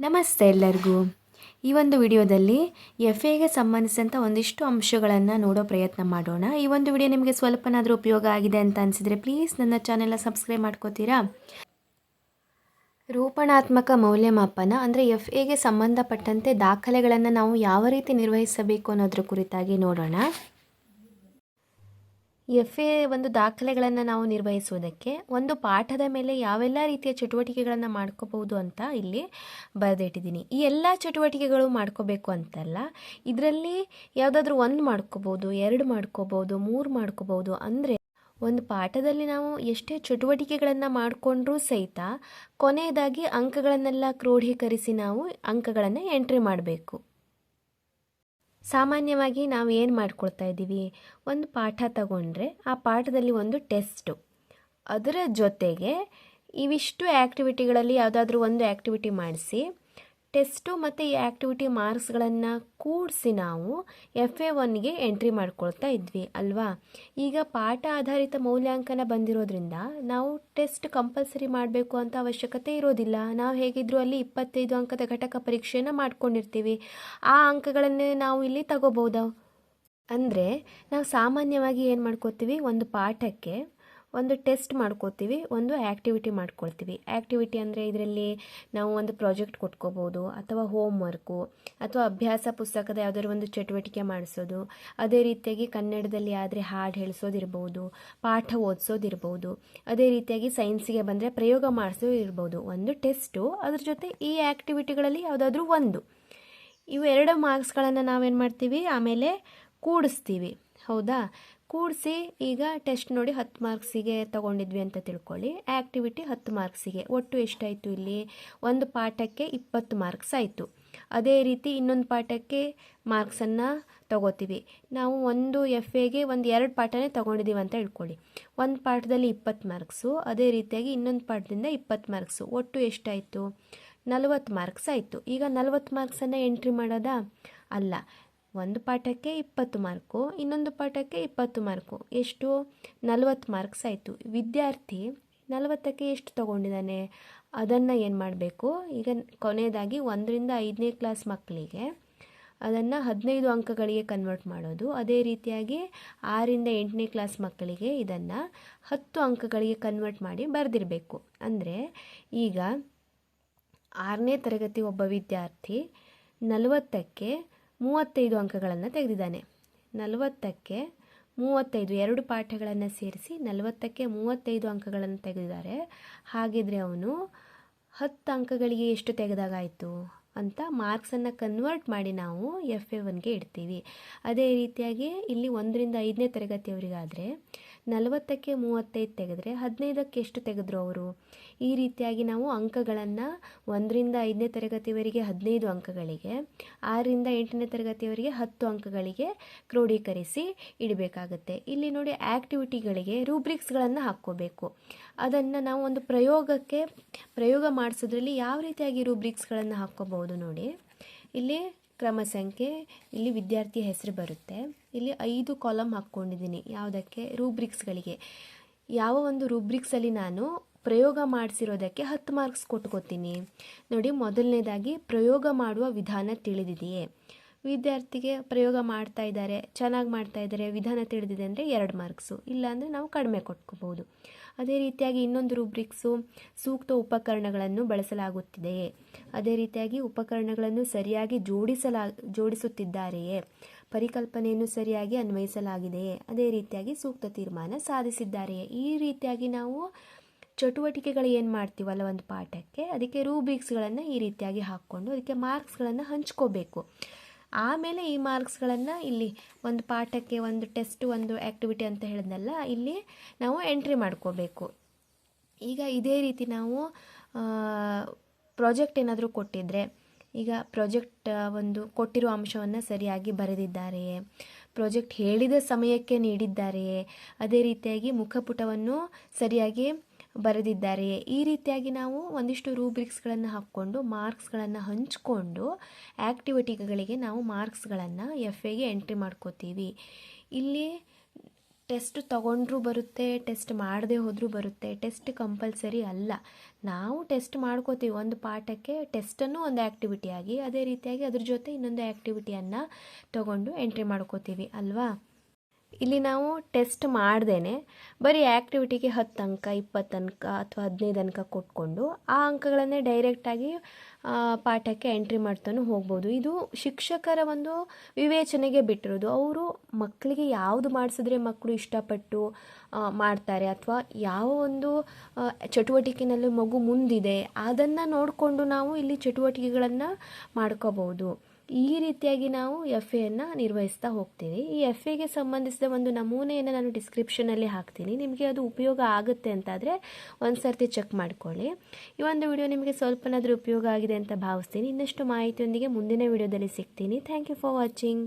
ನಮಸ್ತೆ ಎಲ್ಲರಿಗೂ. ಈ ಒಂದು ವಿಡಿಯೋದಲ್ಲಿ ಎಫ್ ಎಗೆ ಸಂಬಂಧಿಸಿದಂಥ ಒಂದಿಷ್ಟು ಅಂಶಗಳನ್ನು ನೋಡೋ ಪ್ರಯತ್ನ ಮಾಡೋಣ. ಈ ಒಂದು ವಿಡಿಯೋ ನಿಮಗೆ ಸ್ವಲ್ಪನಾದರೂ ಉಪಯೋಗ ಆಗಿದೆ ಅಂತ ಅನಿಸಿದರೆ ಪ್ಲೀಸ್ ನನ್ನ ಚಾನೆಲ್ನ ಸಬ್ಸ್ಕ್ರೈಬ್ ಮಾಡ್ಕೋತೀರಾ? ರೂಪಣಾತ್ಮಕ ಮೌಲ್ಯಮಾಪನ ಅಂದರೆ ಎಫ್ ಎಗೆ ಸಂಬಂಧಪಟ್ಟಂತೆ ದಾಖಲೆಗಳನ್ನು ನಾವು ಯಾವ ರೀತಿ ನಿರ್ವಹಿಸಬೇಕು ಅನ್ನೋದ್ರ ಕುರಿತಾಗಿ ನೋಡೋಣ. ಎಫ್ ಎ ಒಂದು ದಾಖಲೆಗಳನ್ನು ನಾವು ನಿರ್ವಹಿಸುವುದಕ್ಕೆ ಒಂದು ಪಾಠದ ಮೇಲೆ ಯಾವೆಲ್ಲ ರೀತಿಯ ಚಟುವಟಿಕೆಗಳನ್ನು ಮಾಡ್ಕೋಬಹುದು ಅಂತ ಇಲ್ಲಿ ಬರೆದಿಟ್ಟಿದ್ದೀನಿ. ಈ ಎಲ್ಲ ಚಟುವಟಿಕೆಗಳು ಮಾಡ್ಕೋಬೇಕು ಅಂತಲ್ಲ, ಇದರಲ್ಲಿ ಯಾವುದಾದ್ರೂ ಒಂದು ಮಾಡ್ಕೋಬೋದು ಎರಡು ಮಾಡ್ಕೋಬೋದು ಮೂರು ಮಾಡ್ಕೋಬೋದು ಅಂದರೆ ಒಂದು ಪಾಠದಲ್ಲಿ ನಾವು ಎಷ್ಟೇ ಚಟುವಟಿಕೆಗಳನ್ನು ಮಾಡಿಕೊಂಡ್ರೂ ಸಹಿತ ಕೊನೆಯದಾಗಿ ಅಂಕಗಳನ್ನೆಲ್ಲ ಕ್ರೋಢೀಕರಿಸಿ ನಾವು ಅಂಕಗಳನ್ನು ಎಂಟ್ರಿ ಮಾಡಬೇಕು. ಸಾಮಾನ್ಯವಾಗಿ ನಾವು ಏನು ಮಾಡ್ಕೊಳ್ತಾ ಇದ್ದೀವಿ? ಒಂದು ಪಾಠ ತಗೊಂಡ್ರೆ ಆ ಪಾಠದಲ್ಲಿ ಒಂದು ಟೆಸ್ಟು. ಅದರ ಜೊತೆಗೆ ಇವಿಷ್ಟು ಆ್ಯಕ್ಟಿವಿಟಿಗಳಲ್ಲಿ ಯಾವುದಾದ್ರೂ ಒಂದು ಆ್ಯಕ್ಟಿವಿಟಿ ಮಾಡಿಸಿ ಟೆಸ್ಟು ಮತ್ತು ಈ ಆ್ಯಕ್ಟಿವಿಟಿ ಮಾರ್ಕ್ಸ್ಗಳನ್ನು ಕೂಡಿಸಿ ನಾವು ಎಫ್ ಎ ಒನ್ಗೆ ಎಂಟ್ರಿ ಮಾಡ್ಕೊಳ್ತಾ ಇದ್ವಿ, ಅಲ್ವಾ? ಈಗ ಪಾಠ ಆಧಾರಿತ ಮೌಲ್ಯಾಂಕನ ಬಂದಿರೋದ್ರಿಂದ ನಾವು ಟೆಸ್ಟ್ ಕಂಪಲ್ಸರಿ ಮಾಡಬೇಕು ಅಂತ ಅವಶ್ಯಕತೆ ಇರೋದಿಲ್ಲ. ನಾವು ಹೇಗಿದ್ರೂ ಅಲ್ಲಿ ಇಪ್ಪತ್ತೈದು ಅಂಕದ ಘಟಕ ಪರೀಕ್ಷೆಯನ್ನು ಮಾಡ್ಕೊಂಡಿರ್ತೀವಿ. ಆ ಅಂಕಗಳನ್ನೇ ನಾವು ಇಲ್ಲಿ ತಗೋಬೋದು? ಅಂದರೆ ನಾವು ಸಾಮಾನ್ಯವಾಗಿ ಏನು ಮಾಡ್ಕೋತೀವಿ? ಒಂದು ಪಾಠಕ್ಕೆ ಒಂದು ಟೆಸ್ಟ್ ಮಾಡ್ಕೋತೀವಿ, ಒಂದು ಆ್ಯಕ್ಟಿವಿಟಿ ಮಾಡ್ಕೊಳ್ತೀವಿ. ಆ್ಯಕ್ಟಿವಿಟಿ ಅಂದರೆ ಇದರಲ್ಲಿ ನಾವು ಒಂದು ಪ್ರಾಜೆಕ್ಟ್ ಕೊಟ್ಕೋಬೋದು, ಅಥವಾ ಹೋಮ್ ವರ್ಕು ಅಥವಾ ಅಭ್ಯಾಸ ಪುಸ್ತಕದ ಯಾವುದಾದ್ರು ಒಂದು ಚಟುವಟಿಕೆ ಮಾಡಿಸೋದು. ಅದೇ ರೀತಿಯಾಗಿ ಕನ್ನಡದಲ್ಲಿ ಆದರೆ ಹಾಡು ಹೇಳಿಸೋದಿರ್ಬೋದು, ಪಾಠ ಓದಿಸೋದಿರ್ಬೋದು. ಅದೇ ರೀತಿಯಾಗಿ ಸೈನ್ಸಿಗೆ ಬಂದರೆ ಪ್ರಯೋಗ ಮಾಡಿಸೋದು ಇರ್ಬೋದು ಒಂದು ಟೆಸ್ಟು, ಅದ್ರ ಜೊತೆ ಈ ಆ್ಯಕ್ಟಿವಿಟಿಗಳಲ್ಲಿ ಯಾವುದಾದ್ರೂ ಒಂದು. ಇವೆರಡು ಮಾರ್ಕ್ಸ್ಗಳನ್ನು ನಾವೇನು ಮಾಡ್ತೀವಿ? ಆಮೇಲೆ ಕೂಡಿಸ್ತೀವಿ. ಹೌದಾ? ಕೂಡಿಸಿ ಈಗ ಟೆಸ್ಟ್ ನೋಡಿ ಹತ್ತು ಮಾರ್ಕ್ಸಿಗೆ ತಗೊಂಡಿದ್ವಿ ಅಂತ ತಿಳ್ಕೊಳ್ಳಿ. ಆ್ಯಕ್ಟಿವಿಟಿ ಹತ್ತು ಮಾರ್ಕ್ಸಿಗೆ. ಒಟ್ಟು ಎಷ್ಟಾಯಿತು ಇಲ್ಲಿ? ಒಂದು ಪಾಠಕ್ಕೆ ಇಪ್ಪತ್ತು ಮಾರ್ಕ್ಸ್ ಆಯಿತು. ಅದೇ ರೀತಿ ಇನ್ನೊಂದು ಪಾಠಕ್ಕೆ ಮಾರ್ಕ್ಸನ್ನು ತಗೋತೀವಿ. ನಾವು ಒಂದು ಎಫ್ ಎಗೆ ಒಂದು ಎರಡು ಪಾಠನೇ ತೊಗೊಂಡಿದ್ದೀವಿ ಅಂತ ಹೇಳ್ಕೊಳ್ಳಿ. ಒಂದು ಪಾಠದಲ್ಲಿ ಇಪ್ಪತ್ತು ಮಾರ್ಕ್ಸು, ಅದೇ ರೀತಿಯಾಗಿ ಇನ್ನೊಂದು ಪಾಠದಿಂದ ಇಪ್ಪತ್ತು ಮಾರ್ಕ್ಸು. ಒಟ್ಟು ಎಷ್ಟಾಯಿತು? ನಲವತ್ತು ಮಾರ್ಕ್ಸ್ ಆಯಿತು. ಈಗ ನಲವತ್ತು ಮಾರ್ಕ್ಸನ್ನು ಎಂಟ್ರಿ ಮಾಡೋದಾ? ಅಲ್ಲ. ಒಂದು ಪಾಠಕ್ಕೆ ಇಪ್ಪತ್ತು ಮಾರ್ಕು, ಇನ್ನೊಂದು ಪಾಠಕ್ಕೆ ಇಪ್ಪತ್ತು ಮಾರ್ಕು, ಎಷ್ಟು? ನಲವತ್ತು ಮಾರ್ಕ್ಸ್ ಆಯಿತು. ವಿದ್ಯಾರ್ಥಿ ನಲವತ್ತಕ್ಕೆ ಎಷ್ಟು ತಗೊಂಡಿದ್ದಾನೆ? ಅದನ್ನು ಏನು ಮಾಡಬೇಕು? ಈಗ ಕೊನೆಯದಾಗಿ ಒಂದರಿಂದ ಐದನೇ ಕ್ಲಾಸ್ ಮಕ್ಕಳಿಗೆ ಅದನ್ನು ಹದಿನೈದು ಅಂಕಗಳಿಗೆ ಕನ್ವರ್ಟ್ ಮಾಡೋದು. ಅದೇ ರೀತಿಯಾಗಿ ಆರಿಂದ ಎಂಟನೇ ಕ್ಲಾಸ್ ಮಕ್ಕಳಿಗೆ ಇದನ್ನು ಹತ್ತು ಅಂಕಗಳಿಗೆ ಕನ್ವರ್ಟ್ ಮಾಡಿ ಬರೆದಿರಬೇಕು. ಅಂದರೆ ಈಗ ಆರನೇ ತರಗತಿ ಒಬ್ಬ ವಿದ್ಯಾರ್ಥಿ ನಲವತ್ತಕ್ಕೆ ಮೂವತ್ತೈದು ಅಂಕಗಳನ್ನು ತೆಗೆದಿದ್ದಾನೆ. ನಲವತ್ತಕ್ಕೆ ಮೂವತ್ತೈದು ಎರಡು ಪಾಠಗಳನ್ನು ಸೇರಿಸಿ ನಲವತ್ತಕ್ಕೆ ಮೂವತ್ತೈದು ಅಂಕಗಳನ್ನು ತೆಗೆದಿದ್ದಾರೆ. ಹಾಗಿದ್ರೆ ಅವನು ಹತ್ತು ಅಂಕಗಳಿಗೆ ಎಷ್ಟು ತೆಗೆದಾಗಾಯಿತು ಅಂತ ಮಾರ್ಕ್ಸನ್ನು ಕನ್ವರ್ಟ್ ಮಾಡಿ ನಾವು ಎಫ್ ಎ ಒನ್ಗೆ ಇಡ್ತೀವಿ. ಅದೇ ರೀತಿಯಾಗಿ ಇಲ್ಲಿ ಒಂದರಿಂದ ಐದನೇ ತರಗತಿಯವರಿಗಾದರೆ ನಲವತ್ತಕ್ಕೆ ಮೂವತ್ತೈದು ತೆಗೆದ್ರೆ ಹದಿನೈದಕ್ಕೆ ಎಷ್ಟು ತೆಗೆದ್ರು ಅವರು? ಈ ರೀತಿಯಾಗಿ ನಾವು ಅಂಕಗಳನ್ನು ಒಂದರಿಂದ ಐದನೇ ತರಗತಿಯವರಿಗೆ ಹದಿನೈದು ಅಂಕಗಳಿಗೆ, ಆರರಿಂದ ಎಂಟನೇ ತರಗತಿಯವರಿಗೆ ಹತ್ತು ಅಂಕಗಳಿಗೆ ಕ್ರೋಢೀಕರಿಸಿ ಇಡಬೇಕಾಗುತ್ತೆ. ಇಲ್ಲಿ ನೋಡಿ ಆ್ಯಕ್ಟಿವಿಟಿಗಳಿಗೆ ರೂಬ್ರಿಕ್ಸ್ಗಳನ್ನು ಹಾಕ್ಕೋಬೇಕು. ಅದನ್ನು ನಾವು ಒಂದು ಪ್ರಯೋಗಕ್ಕೆ, ಪ್ರಯೋಗ ಮಾಡಿಸೋದ್ರಲ್ಲಿ ಯಾವ ರೀತಿಯಾಗಿ ರೂಬ್ರಿಕ್ಸ್ಗಳನ್ನು ಹಾಕ್ಕೋಬಹುದು ನೋಡಿ. ಇಲ್ಲಿ ಕ್ರಮ ಸಂಖ್ಯೆ ಇಲ್ಲಿ ವಿದ್ಯಾರ್ಥಿ ಹೆಸರು ಬರುತ್ತೆ. ಇಲ್ಲಿ ಐದು ಕಾಲಮ್ ಹಾಕ್ಕೊಂಡಿದ್ದೀನಿ. ಯಾವುದಕ್ಕೆ? ರೂಬ್ರಿಕ್ಸ್ಗಳಿಗೆ ಯಾವ ಒಂದು ರೂಬ್ರಿಕ್ಸಲ್ಲಿ ನಾನು ಪ್ರಯೋಗ ಮಾಡಿಸಿರೋದಕ್ಕೆ ಹತ್ತು ಮಾರ್ಕ್ಸ್ ಕೊಟ್ಕೋತೀನಿ. ನೋಡಿ, ಮೊದಲನೇದಾಗಿ ಪ್ರಯೋಗ ಮಾಡುವ ವಿಧಾನ ತಿಳಿದಿದೆಯೇ? ವಿದ್ಯಾರ್ಥಿಗೆ ಪ್ರಯೋಗ ಮಾಡ್ತಾ ಇದ್ದಾರೆ, ಚೆನ್ನಾಗಿ ಮಾಡ್ತಾ ಇದ್ದಾರೆ, ವಿಧಾನ ತಿಳಿದಿದೆ ಅಂದರೆ ಎರಡು ಮಾರ್ಕ್ಸು ಇಲ್ಲಾಂದರೆ ನಾವು ಕಡಿಮೆ ಕೊಟ್ಕೋಬೋದು ಅದೇ ರೀತಿಯಾಗಿ ಇನ್ನೊಂದು ರೂಬ್ರಿಕ್ಸು ಸೂಕ್ತ ಉಪಕರಣಗಳನ್ನು ಬಳಸಲಾಗುತ್ತಿದೆಯೇ? ಅದೇ ರೀತಿಯಾಗಿ ಉಪಕರಣಗಳನ್ನು ಸರಿಯಾಗಿ ಜೋಡಿಸಲಾ, ಜೋಡಿಸುತ್ತಿದ್ದಾರೆಯೇ? ಪರಿಕಲ್ಪನೆಯನ್ನು ಸರಿಯಾಗಿ ಅನ್ವಯಿಸಲಾಗಿದೆಯೇ? ಅದೇ ರೀತಿಯಾಗಿ ಸೂಕ್ತ ತೀರ್ಮಾನ ಸಾಧಿಸಿದ್ದಾರೆಯೇ? ಈ ರೀತಿಯಾಗಿ ನಾವು ಚಟುವಟಿಕೆಗಳು ಏನು ಮಾಡ್ತೀವಲ್ಲ ಒಂದು ಪಾಠಕ್ಕೆ, ಅದಕ್ಕೆ ರೂಬ್ರಿಕ್ಸ್ಗಳನ್ನು ಈ ರೀತಿಯಾಗಿ ಹಾಕ್ಕೊಂಡು, ಅದಕ್ಕೆ ಮಾರ್ಕ್ಸ್ಗಳನ್ನು ಹಂಚ್ಕೋಬೇಕು. ಆಮೇಲೆ ಈ ಮಾರ್ಕ್ಸ್ಗಳನ್ನು ಇಲ್ಲಿ ಒಂದು ಪಾಠಕ್ಕೆ ಒಂದು ಟೆಸ್ಟ್, ಒಂದು ಆ್ಯಕ್ಟಿವಿಟಿ ಅಂತ ಹೇಳಿದ್ನಲ್ಲ, ಇಲ್ಲಿ ನಾವು ಎಂಟ್ರಿ ಮಾಡ್ಕೋಬೇಕು. ಈಗ ಇದೇ ರೀತಿ ನಾವು ಪ್ರಾಜೆಕ್ಟ್ ಏನಾದರೂ ಕೊಟ್ಟಿದ್ದರೆ ಈಗ ಪ್ರಾಜೆಕ್ಟ್ ಒಂದು ಕೊಟ್ಟಿರೋ ಅಂಶವನ್ನು ಸರಿಯಾಗಿ ಬರೆದಿದ್ದಾರೆಯೇ, ಪ್ರಾಜೆಕ್ಟ್ ಹೇಳಿದ ಸಮಯಕ್ಕೆ ನೀಡಿದ್ದಾರೆಯೇ, ಅದೇ ರೀತಿಯಾಗಿ ಮುಖಪುಟವನ್ನು ಸರಿಯಾಗಿ ಬರೆದಿದ್ದಾರೆಯೇ ಈ ರೀತಿಯಾಗಿ ನಾವು ಒಂದಿಷ್ಟು ರೂಬ್ರಿಕ್ಸ್ಗಳನ್ನು ಹಾಕ್ಕೊಂಡು, ಮಾರ್ಕ್ಸ್ಗಳನ್ನು ಹಂಚಿಕೊಂಡು ಆ್ಯಕ್ಟಿವಿಟಿಗಳಿಗೆ ನಾವು ಮಾರ್ಕ್ಸ್ಗಳನ್ನು ಎಫ್ ಎಗೆ ಎಂಟ್ರಿ ಮಾಡ್ಕೋತೀವಿ. ಇಲ್ಲಿ ಟೆಸ್ಟ್ ತಗೊಂಡ್ರೂ ಬರುತ್ತೆ, ಟೆಸ್ಟ್ ಮಾಡದೆ ಹೋದರೂ ಬರುತ್ತೆ, ಟೆಸ್ಟ್ ಕಂಪಲ್ಸರಿ ಅಲ್ಲ. ನಾವು ಟೆಸ್ಟ್ ಮಾಡ್ಕೋತೀವಿ. ಒಂದು ಪಾಠಕ್ಕೆ ಟೆಸ್ಟನ್ನು ಒಂದು ಆ್ಯಕ್ಟಿವಿಟಿಯಾಗಿ ಅದೇ ರೀತಿಯಾಗಿ ಅದ್ರ ಜೊತೆ ಇನ್ನೊಂದು ಆ್ಯಕ್ಟಿವಿಟಿಯನ್ನು ತಗೊಂಡು ಎಂಟ್ರಿ ಮಾಡ್ಕೋತೀವಿ. ಅಲ್ವಾ? ಇಲ್ಲಿ ನಾವು ಟೆಸ್ಟ್ ಮಾಡ್ದೇನೆ. ಬರೀ ಆ್ಯಕ್ಟಿವಿಟಿಗೆ ಹತ್ತು ಅಂಕ, ಇಪ್ಪತ್ತು ಅಂಕ ಅಥವಾ ಹದಿನೈದು ಅಂಕ ಕೊಟ್ಕೊಂಡು ಆ ಅಂಕಗಳನ್ನೇ ಡೈರೆಕ್ಟಾಗಿ ಪಾಠಕ್ಕೆ ಎಂಟ್ರಿ ಮಾಡ್ತಾನೂ ಹೋಗ್ಬೋದು. ಇದು ಶಿಕ್ಷಕರ ಒಂದು ವಿವೇಚನೆಗೆ ಬಿಟ್ಟಿರೋದು. ಅವರು ಮಕ್ಕಳಿಗೆ ಯಾವುದು ಮಾಡಿಸಿದ್ರೆ ಮಕ್ಕಳು ಇಷ್ಟಪಟ್ಟು ಮಾಡ್ತಾರೆ ಅಥವಾ ಯಾವ ಒಂದು ಚಟುವಟಿಕೆಯಲ್ಲಿ ಮಗು ಮುಂದಿದೆ ಅದನ್ನು ನೋಡಿಕೊಂಡು ನಾವು ಇಲ್ಲಿ ಚಟುವಟಿಕೆಗಳನ್ನು ಮಾಡ್ಕೋಬೋದು ಈ ರೀತಿಯಾಗಿ ನಾವು ಎಫ್ ಎಯನ್ನು ನಿರ್ವಹಿಸ್ತಾ ಹೋಗ್ತೀವಿ. ಈ ಎಫ್ ಎಗೆ ಸಂಬಂಧಿಸಿದ ಒಂದು ನಮೂನೆಯನ್ನು ನಾನು ಡಿಸ್ಕ್ರಿಪ್ಷನಲ್ಲಿ ಹಾಕ್ತೀನಿ. ನಿಮಗೆ ಅದು ಉಪಯೋಗ ಆಗುತ್ತೆ ಅಂತಾದರೆ ಒಂದು ಸರ್ತಿ ಚೆಕ್ ಮಾಡ್ಕೊಳ್ಳಿ. ಈ ಒಂದು ವಿಡಿಯೋ ನಿಮಗೆ ಸ್ವಲ್ಪನಾದರೂ ಉಪಯೋಗ ಆಗಿದೆ ಅಂತ ಭಾವಿಸ್ತೀನಿ. ಇನ್ನಷ್ಟು ಮಾಹಿತಿಯೊಂದಿಗೆ ಮುಂದಿನ ವಿಡಿಯೋದಲ್ಲಿ ಸಿಗ್ತೀನಿ. Thank you for watching